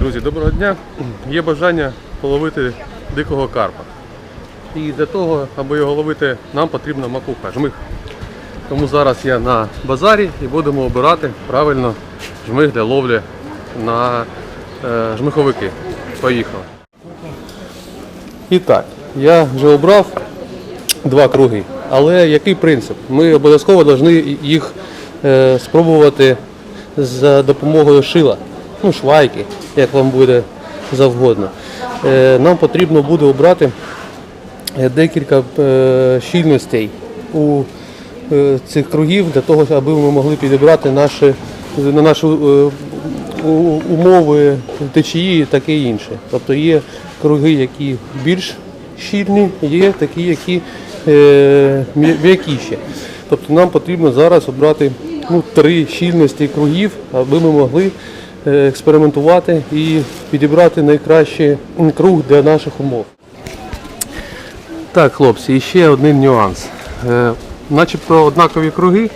Друзі, доброго дня. Є бажання половити дикого карпа. І для того, аби його ловити, нам потрібна макуха, жмих. Тому зараз я на базарі і будемо обирати правильно жмих для ловлі на е, жмиховики. Поїхали. І так, я вже обрав два круги. Але який принцип? Ми обов'язково повинні їх е, спробувати за допомогою шила, ну, швайки, як вам буде завгодно. Е, нам потрібно буде обрати е, декілька е, щільностей у цих кругів для того, аби ми могли підібрати наші, на наші умови течії і таке інше. Тобто є круги, які більш щільні, є такі, які м'якіші. Тобто нам потрібно зараз обрати ну, три щільності кругів, аби ми могли експериментувати і підібрати найкращий круг для наших умов. Так, хлопці, і ще один нюанс. Е, начебто однакові круги,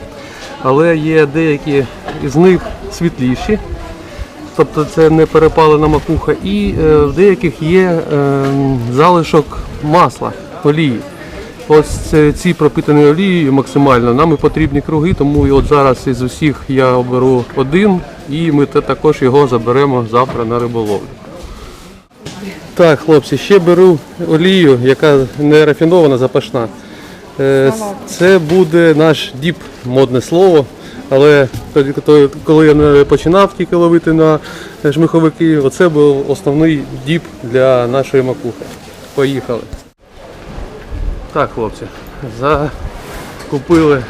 але є деякі з них світліші, тобто це не перепалена макуха, і е, в деяких є е, залишок масла, олії. Ось ці пропитані олією максимально. Нам і потрібні круги, тому і от зараз із усіх я оберу один і ми також його заберемо завтра на риболовлю. Так, хлопці, ще беру олію, яка не рафінована, запашна. Е, Це буде наш діп, модне слово. Але коли я починав тільки ловити на жмиховики, оце був основний діп для нашої макухи. Поїхали. Так, хлопці, закупили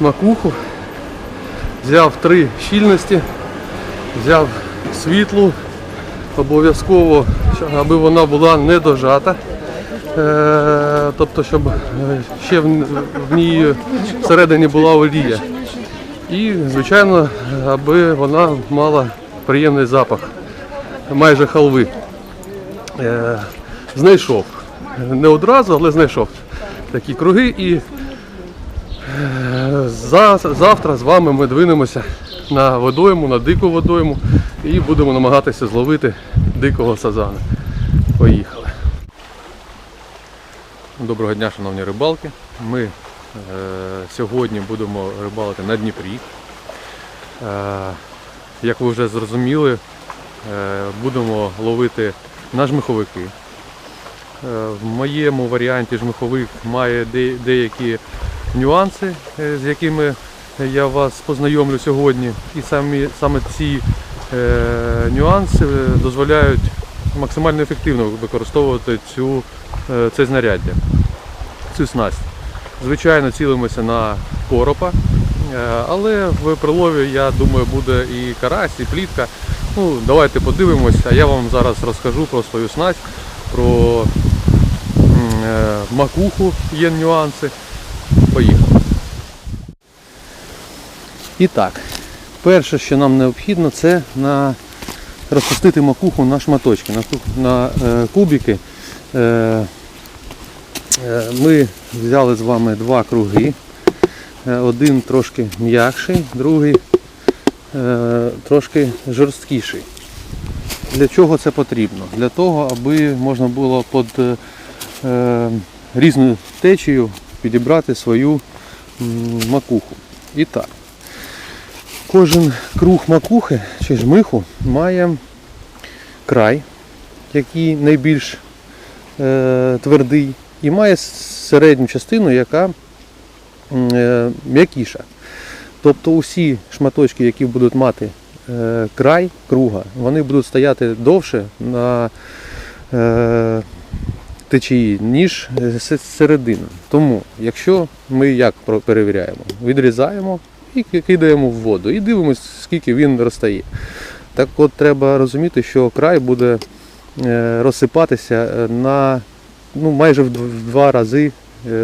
макуху, взяв три щільності, взяв світлу, обов'язково, аби вона була не дожата. Е, тобто, щоб е, ще в, ній всередині була олія. І, звичайно, аби вона мала приємний запах, майже халви. Е, знайшов. Не одразу, але знайшов такі круги. І е, завтра з вами ми двинемося на водойму, на дику водойму і будемо намагатися зловити дикого сазана. Поїхали. Доброго дня, шановні рибалки. Ми е, сьогодні будемо рибалити на Дніпрі. Е, як ви вже зрозуміли, е, будемо ловити на жмиховики. Е, В моєму варіанті жмиховик має деякі нюанси, е, з якими я вас познайомлю сьогодні. І самі, саме ці е, нюанси е, дозволяють максимально ефективно використовувати цю, е, це знаряддя, цю снасть. Звичайно, цілимося на коропа, е, але в прилові, я думаю, буде і карась, і плітка. Ну, давайте подивимось, а я вам зараз розкажу про свою снасть, про е, макуху є нюанси. Поїхали. І так, перше, що нам необхідно, це на розпустити макуху на шматочки, на, на е, кубики. Е, е, ми взяли з вами два круги. Е, один трошки м'якший, другий е, трошки жорсткіший. Для чого це потрібно? Для того, аби можна було під е, е, різною течією підібрати свою макуху. І так. Кожен круг макухи чи жмиху має край, який найбільш е, твердий, і має середню частину, яка е, м'якіша. Тобто усі шматочки, які будуть мати е, край круга, вони будуть стояти довше на е, течії, ніж е, середина. Тому, якщо ми як перевіряємо, відрізаємо і кидаємо в воду і дивимося, скільки він розтає. Так от треба розуміти, що край буде е, розсипатися е, на ну, майже в два рази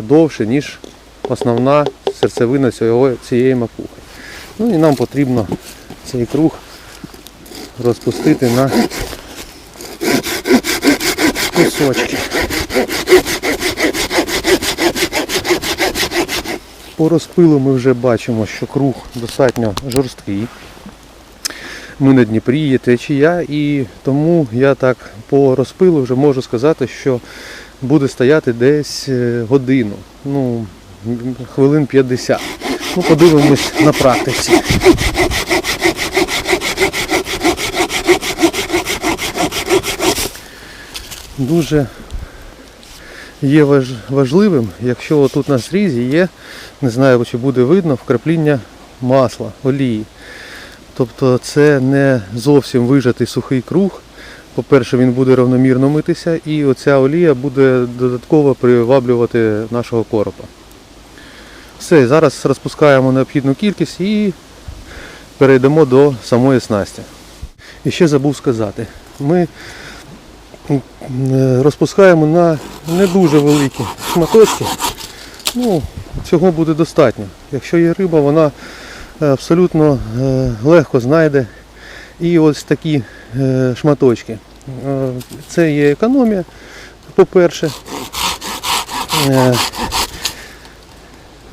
довше, ніж основна серцевина цієї макухи. Ну і нам потрібно цей круг розпустити на кусочки. По розпилу ми вже бачимо, що круг достатньо жорсткий. ми на Дніпрі, є течія, і тому я так по розпилу вже можу сказати, що буде стояти десь е, годину, ну, хвилин 50. Ну, подивимось на практиці. Дуже є важ- важливим, якщо тут на срізі є, не знаю, чи буде видно, вкрапління масла, олії. Тобто це не зовсім вижатий сухий круг. По-перше, він буде равномірно митися і оця олія буде додатково приваблювати нашого коропа. Все, зараз розпускаємо необхідну кількість і перейдемо до самої снасті. І ще забув сказати, ми розпускаємо на не дуже великі шматочки. Ну, цього буде достатньо. Якщо є риба, вона е, абсолютно е, легко знайде і ось такі е, шматочки. Е, Це є економія, по-перше. Е,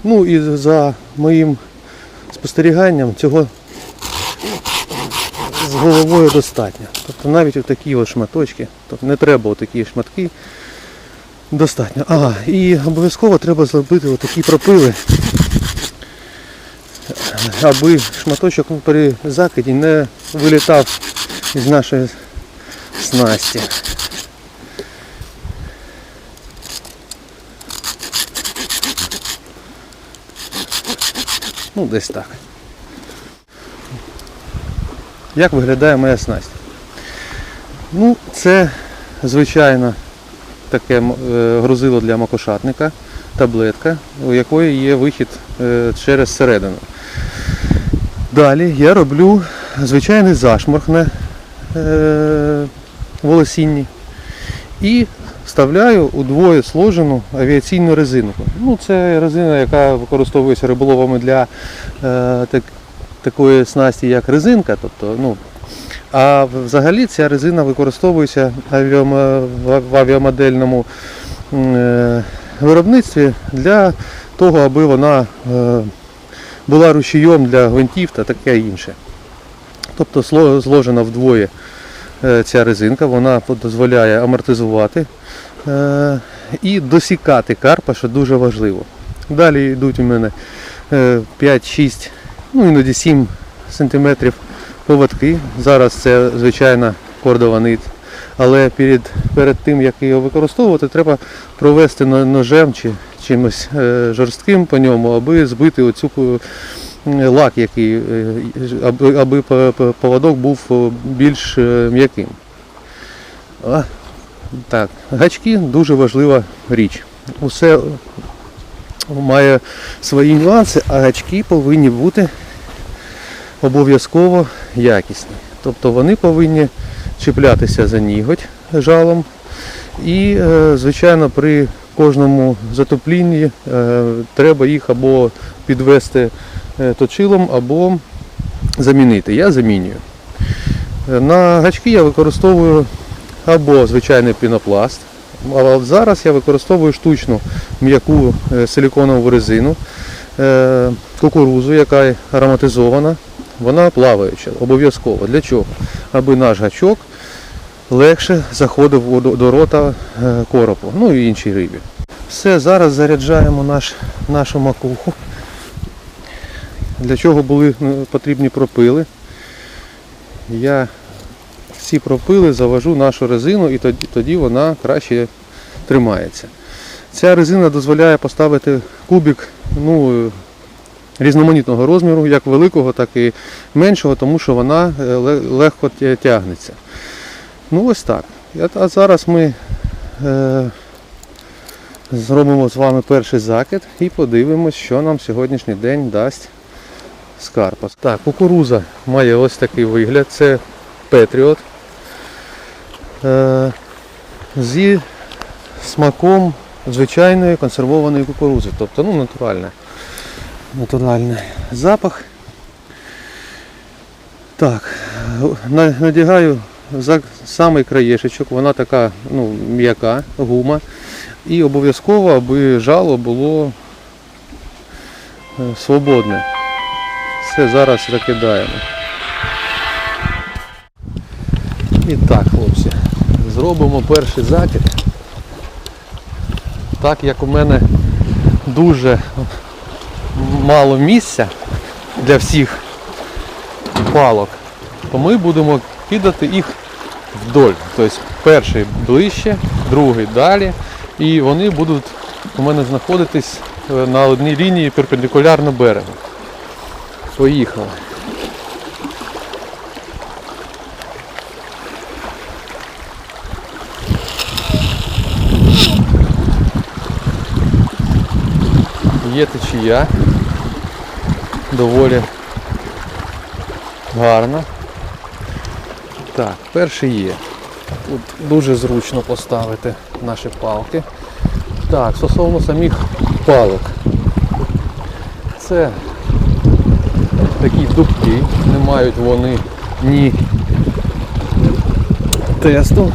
Ну і за моїм спостеріганням цього з головою достатньо. Тобто навіть такі от шматочки, тобто не треба отакі шматки. Достатньо. Ага, і обов'язково треба зробити отакі пропили, аби шматочок при закиді не вилітав із нашої снасті. Ну, десь так. Як виглядає моя снасть? Ну, це, звичайно, таке е, грузило для макошатника, таблетка, у якої є вихід е, через середину. Далі я роблю звичайний зашморг на е, волосінні і вставляю удвоє сложену авіаційну резинку. Ну, це резина, яка використовується риболовами для е, так, такої снасті, як резинка. Тобто, ну, а взагалі ця резина використовується в авіамодельному е, виробництві для того, аби вона е, була рушієм для гвинтів та таке інше. Тобто зложена вдвоє е, ця резинка, вона дозволяє амортизувати і досікати карпа, що дуже важливо. Далі йдуть у мене е, 5-6, ну іноді 7 сантиметрів поводки. Зараз це звичайна кордова нит. Але перед, перед тим, як його використовувати, треба провести ножем чи чимось е, жорстким по ньому, аби збити оцю лак, який, е, аби, аби по- по- поводок був е, більш е, м'яким. Так, гачки дуже важлива річ. Усе має свої нюанси, а гачки повинні бути обов'язково якісні. Тобто вони повинні чіплятися за ніготь жалом. І, е, звичайно, при кожному затоплінні е, треба їх або підвести е, точилом, або замінити. Я замінюю. На гачки я використовую або звичайний пінопласт, а от зараз я використовую штучну м'яку е, силіконову резину, е, кукурузу, яка ароматизована, вона плаваюча, обов'язково. Для чого? Аби наш гачок легше заходив до- рота е, коропу, ну і іншій рибі. Все, зараз заряджаємо наш, нашу макуху. Для чого були потрібні пропили. Я ці пропили завожу нашу резину і тоді, тоді вона краще тримається. Ця резина дозволяє поставити кубик ну, різноманітного розміру, як великого, так і меншого, тому що вона е, легко тягнеться. Ну ось так. А зараз ми е, зробимо з вами перший закид і подивимось, що нам сьогоднішній день дасть скарпа. Так, кукуруза має ось такий вигляд. Це Петріот. Е, зі смаком звичайної консервованої кукурузи. Тобто ну, натуральна. Натуральний запах. Так, надягаю за самий краєшечок, вона така ну, м'яка, гума. І обов'язково, аби жало було е, свободне. Все зараз закидаємо. І так, хлопці, зробимо перший закид. Так як у мене дуже мало місця для всіх палок, то ми будемо кидати їх вдоль. Тобто перший ближче, другий далі. І вони будуть у мене знаходитись е, на одній лінії перпендикулярно берегу. Поїхали. Є течія. Доволі гарна. Так, перший є. Тут дуже зручно поставити наші палки. Так, стосовно самих палок. Це такі дубки, не мають вони ні тесту.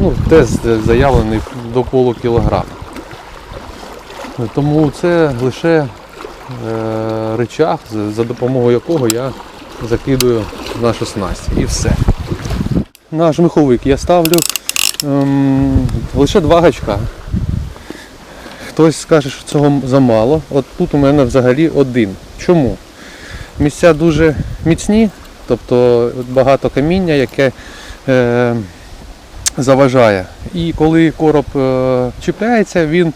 Ну, тест заявлений до полукілограма. Тому це лише е, речах, за- допомогою якого я закидую нашу снасть. І все. Наш меховик я ставлю ем, лише два гачка. Хтось скаже, що цього замало. От тут у мене взагалі один. Чому? Місця дуже міцні, тобто багато каміння, яке е, заважає. І коли короб е, чіпляється, він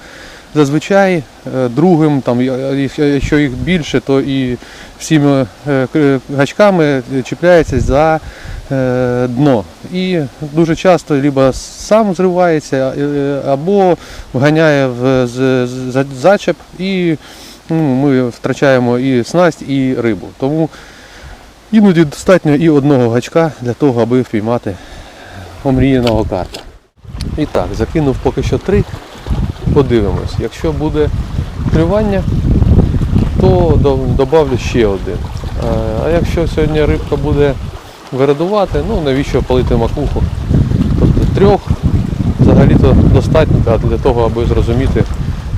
зазвичай е, другим, там, якщо- їх більше, то і всіми е, гачками чіпляється за е, дно. І дуже часто либо сам зривається, е, або вганяє в зачеп і ну, ми втрачаємо і снасть, і рибу. Тому іноді достатньо і одного гачка для того, аби впіймати омріяного карпа. І так, закинув поки що три. Подивимось. Якщо буде клювання, то до- добавлю ще один. Е, А якщо сьогодні рибка буде вирадувати, ну навіщо палити макуху? Тобто трьох взагалі-то достатньо для того, аби зрозуміти,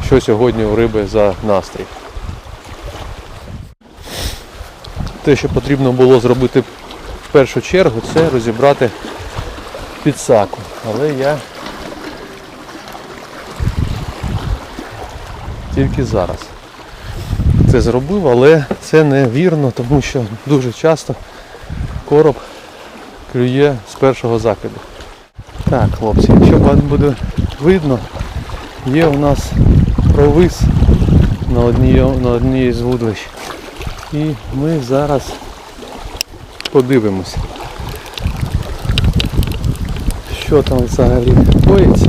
що сьогодні у риби за настрій. Те, що потрібно було зробити в першу чергу, це розібрати підсаку. Але я тільки зараз це зробив, але це не вірно, тому що дуже часто короб клює з першого закиду. Так, хлопці, якщо буде видно, є у нас провис на одній, на одній з вудлищ. І ми зараз подивимося, що там взагалі коїться.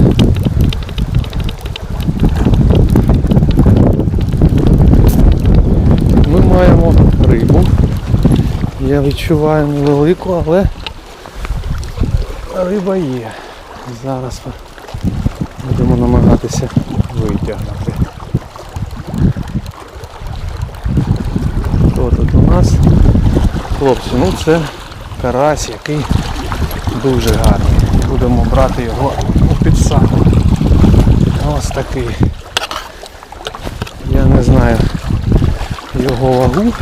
Ми маємо рибу. Я відчуваю невелику, але риба є. Зараз ми будемо намагатися витягнути. Хто тут у нас? Хлопці, ну це карась, який дуже гарний. Будемо брати його у підсаку. Ось такий. Я не знаю його вагу,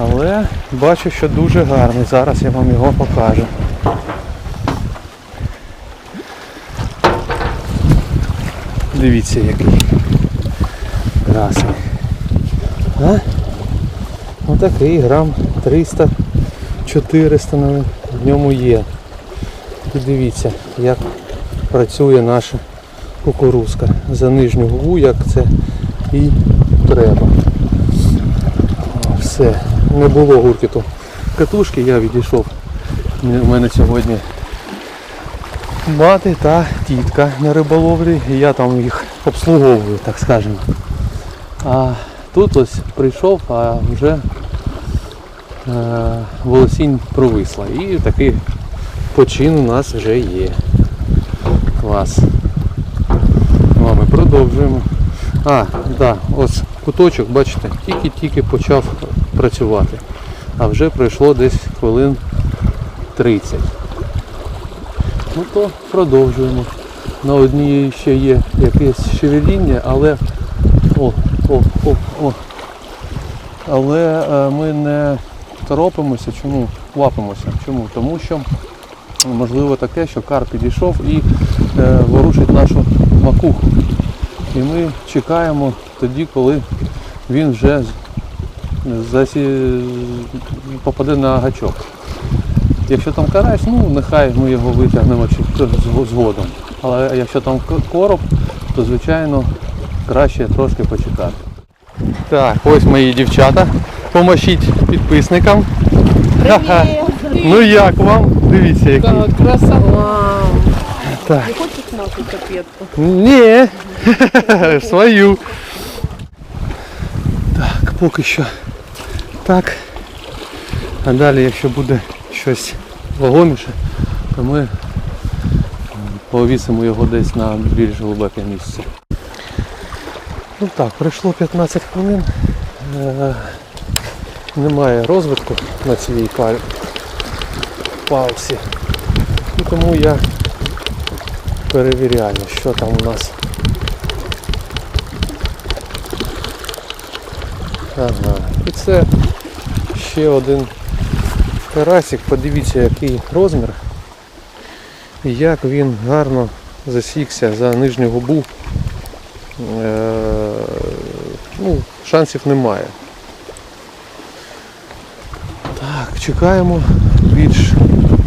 але бачу, що дуже гарний. Зараз я вам його покажу. Дивіться який красний. А? Отакий грам 300-400 в ньому є. І дивіться, як працює наша кукурузка за нижню губу, як це і треба. Все, не було гуркіту катушки, я відійшов. У мене сьогодні мати та тітка на риболовлі, я там їх обслуговую, так скажемо. А тут ось прийшов, а вже е, волосінь провисла. І такий почин у нас вже є. Клас. Ну, а ми продовжуємо. А, да, ось куточок, бачите, тільки-тільки почав працювати. А вже пройшло десь хвилин 30. Ну то продовжуємо. На одній ще є якесь шевеління, але... О, о, о, о. Але е, ми не торопимося, чому? Лапимося. Чому? Тому що можливо таке, що кар підійшов і е, ворушить нашу макуху. І ми чекаємо тоді, коли він вже засі... попаде на гачок. Якщо там карась, ну нехай ми його витягнемо чи зг- згодом. Але якщо там короб, то звичайно краще трошки почекати. Так, ось мої дівчата. Поможіть підписникам. Ха-ха. Ну як вам? Дивіться, які. Как красота. Так. Не хочешь нашу копетку? Ні, свою. Так, поки що так. А далі, якщо буде щось вагоміше, то ми повісимо його десь на більш глибоке місце. Ну так, пройшло 15 хвилин. Е, Немає розвитку на цій пал- палці. І тому я перевіряю, що там у нас. Ага. І це ще один карасик. Подивіться, який розмір. І як він гарно засікся за нижню губу. Е, ну, шансів немає. Так, чекаємо більш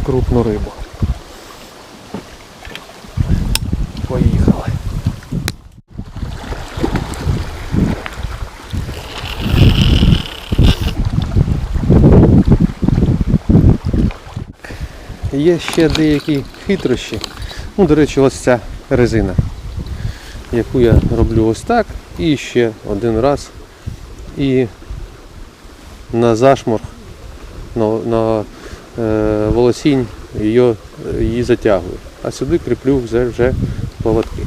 крупну рибу. Є ще деякі хитрощі. Ну, до речі, ось ця резина, яку я роблю ось так і ще один раз. І на зашморг, на, на е, волосінь її, її затягую. А сюди кріплю вже, вже поводки.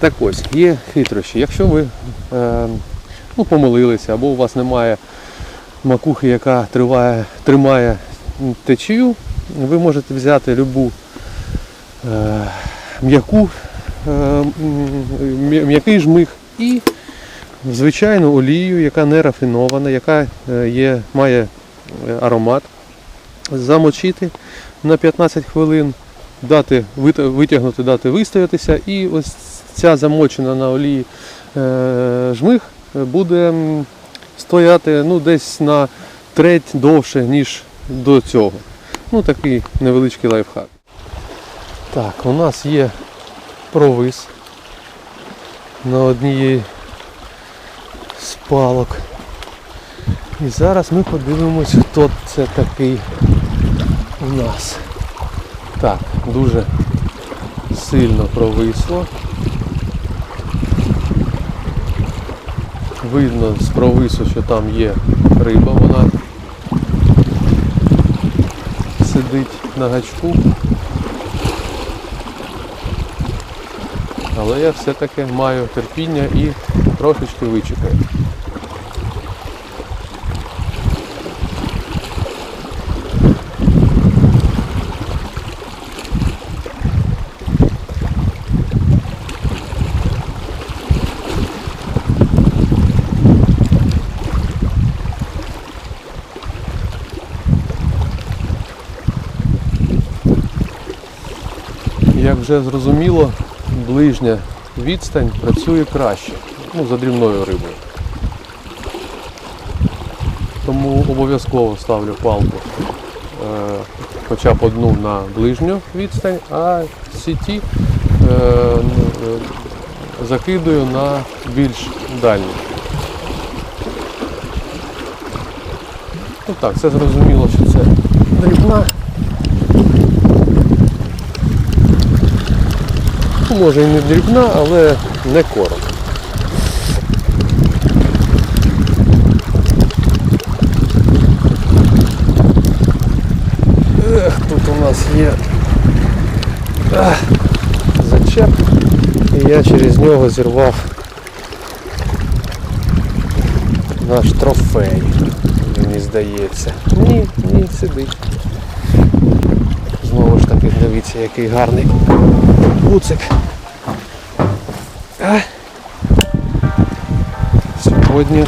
Так ось, є хитрощі. Якщо ви е, ну, помилилися або у вас немає макухи, яка триває, тримає течію, ви можете взяти любу е, м'яку, е, м'який жмих і звичайну олію, яка не рафінована, яка е, є, має аромат, замочити на 15 хвилин, дати, витягнути, дати вистоятися, і ось ця замочена на олії жмих буде стояти ну, десь на треть довше, ніж до цього. Ну, такий невеличкий лайфхак. Так, у нас є провис на одній з палок. І зараз ми подивимось, хто це такий у нас. Так, дуже сильно провисло. Видно з провису, що там є риба, вона сидить на гачку. Але я все-таки маю терпіння і трошечки вичекаю. Як вже зрозуміло, ближня відстань працює краще, ну, за дрібною рибою. Тому обов'язково ставлю палку е, хоча б одну на ближню відстань, а сіті е, е, закидую на більш дальню. Ну так, це зрозуміло, що це дрібна. Може і не дрібна, але не короб. Ех, тут у нас є ех, зачеп, і я через нього зірвав наш трофей, мені здається. Ні, ні, сидить. Знову ж таки, дивіться, який гарний буцик. А? Сьогодні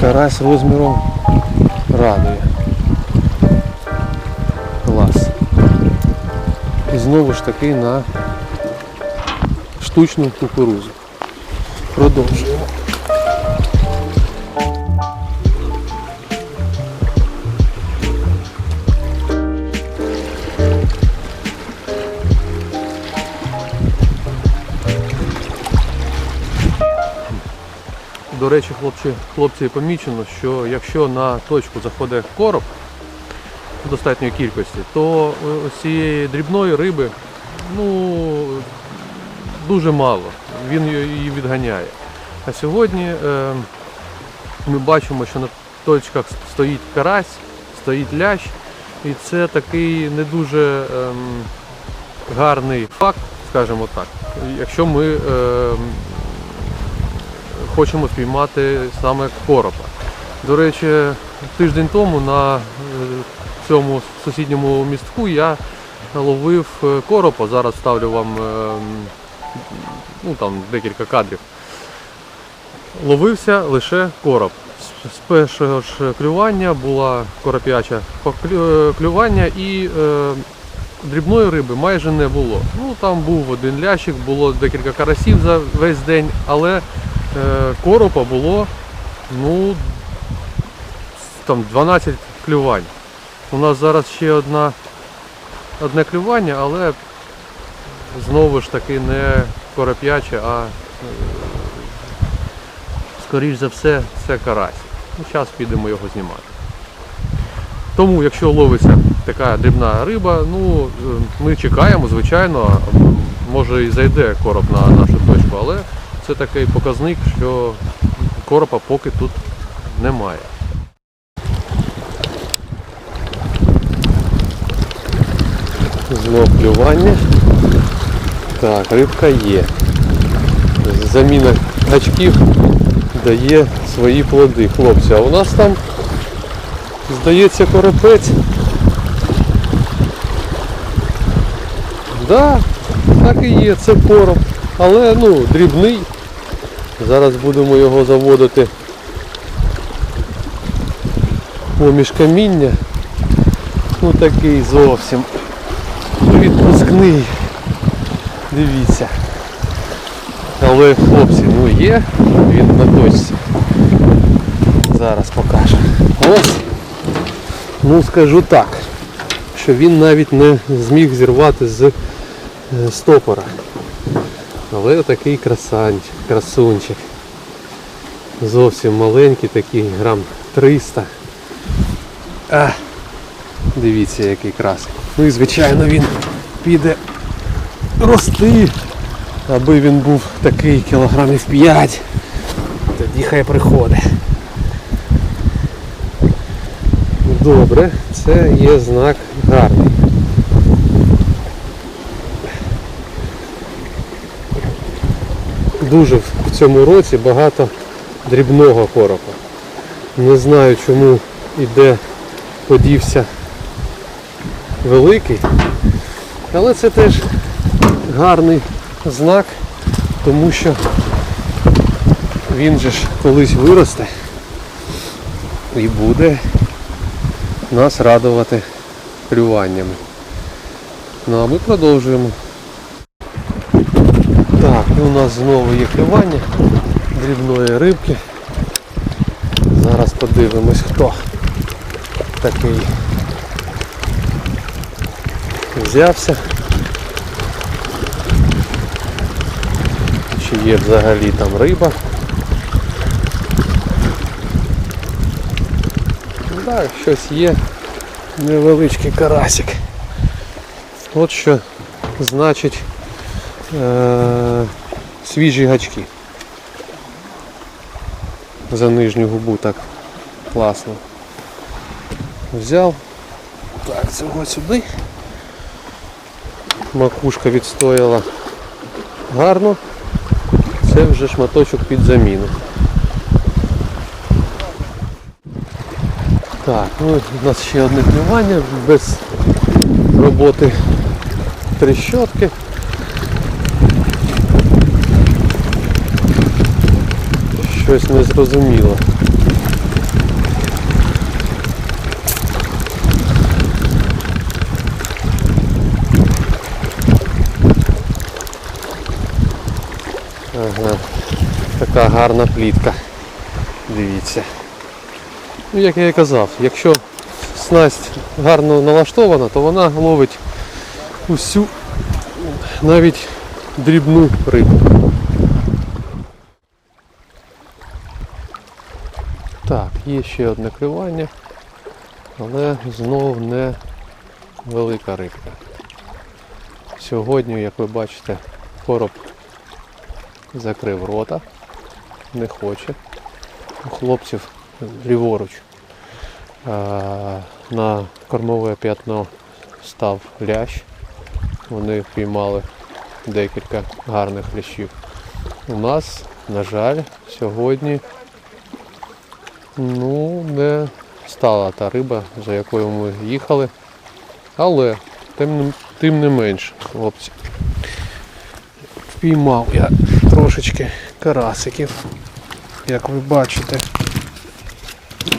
карась розміром радує. Клас. І знову ж таки на штучну кукурузу. Продовжуємо. До речі, хлопці, хлопці помічено, що якщо на точку заходить короб достатньої кількості, то е, цієї дрібної риби ну, дуже мало. Він її відганяє. А сьогодні е, ми бачимо, що на точках стоїть карась, стоїть лящ, і це такий не дуже ем, гарний факт, скажімо так, якщо ми ем, хочемо спіймати саме коропа. До речі, тиждень тому на е, цьому сусідньому містку я ловив е, коропа. Зараз ставлю вам е, ну, там, декілька кадрів. Ловився лише короб. З- першого ж клювання була короп'яча клювання і е, дрібної риби майже не було. Ну там був один лящик, було декілька карасів за весь день, але коропа було ну, там 12 клювань. У нас зараз ще одна, одне клювання, але знову ж таки не короп'яче, а е, скоріш за все це карась. Ну, зараз підемо його знімати. Тому, якщо ловиться така дрібна риба, ну е, ми чекаємо, звичайно, може і зайде короб на нашу точку, але це такий показник, що коропа поки тут немає. Знов клювання. Так, рибка є. Заміна гачків дає свої плоди, хлопці. А у нас там, здається, коропець. Да, так і є, це короб. Але ну, дрібний. Зараз будемо його заводити поміж каміння. Ну такий зовсім відпускний. Дивіться. Але хлопці, ну є, він на точці. Зараз покаже. Ось. Ну скажу так, що він навіть не зміг зірвати з е, стопора. Але такий красанчик, красунчик. Зовсім маленький такий, грам 300. А, дивіться який красний. Ну і звичайно він піде рости, аби він був такий кілограмів 5. Тоді хай приходить. Добре, це є знак гарний. Дуже в цьому році багато дрібного коропа. Не знаю чому іде подівся великий, але це теж гарний знак, тому що він же ж колись виросте і буде нас радувати клюваннями. Ну а ми продовжуємо. У нас знову є клювання дрібної рибки. Зараз подивимось хто такий взявся. Чи є взагалі там риба. Так, щось є. Невеличкий карасик. От що значить е- свіжі гачки. За нижню губу так класно. Взяв. Так, цього сюди. Макушка відстояла гарно. Це вже шматочок під заміну. Так, ну у нас ще одне клювання без роботи трещотки. щось незрозуміло. Ага, така гарна плітка. Дивіться. Ну, Як я і казав, якщо снасть гарно налаштована, то вона ловить усю навіть дрібну рибу. Є ще одне клювання, але знов не велика рибка. Сьогодні, як ви бачите, короб закрив рота, не хоче. У хлопців ліворуч на кормове п'ятно став лящ. Вони впіймали декілька гарних лящів. У нас, на жаль, сьогодні ну, не стала та риба, за якою ми їхали. Але тим, тим не менш, хлопці. Впіймав я трошечки карасиків. Як ви бачите,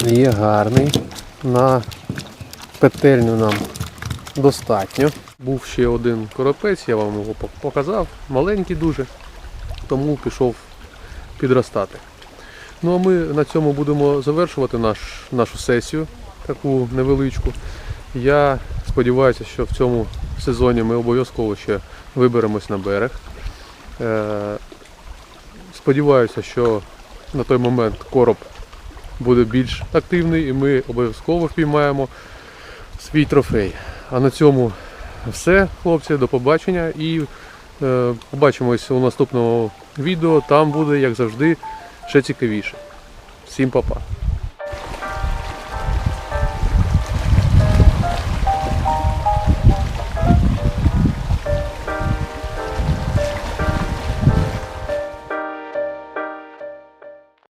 є гарний. На петельню нам достатньо. Був ще один коропець, я вам його показав, маленький дуже, тому пішов підростати. Ну а ми на цьому будемо завершувати наш, нашу сесію, таку невеличку. Я сподіваюся, що в цьому сезоні ми обов'язково ще виберемось на берег. Е, сподіваюся, що на той момент короб буде більш активний і ми обов'язково впіймаємо свій трофей. А на цьому все, хлопці, до побачення і е, побачимось у наступному відео. Там буде, як завжди, ще цікавіше. Всім па-па.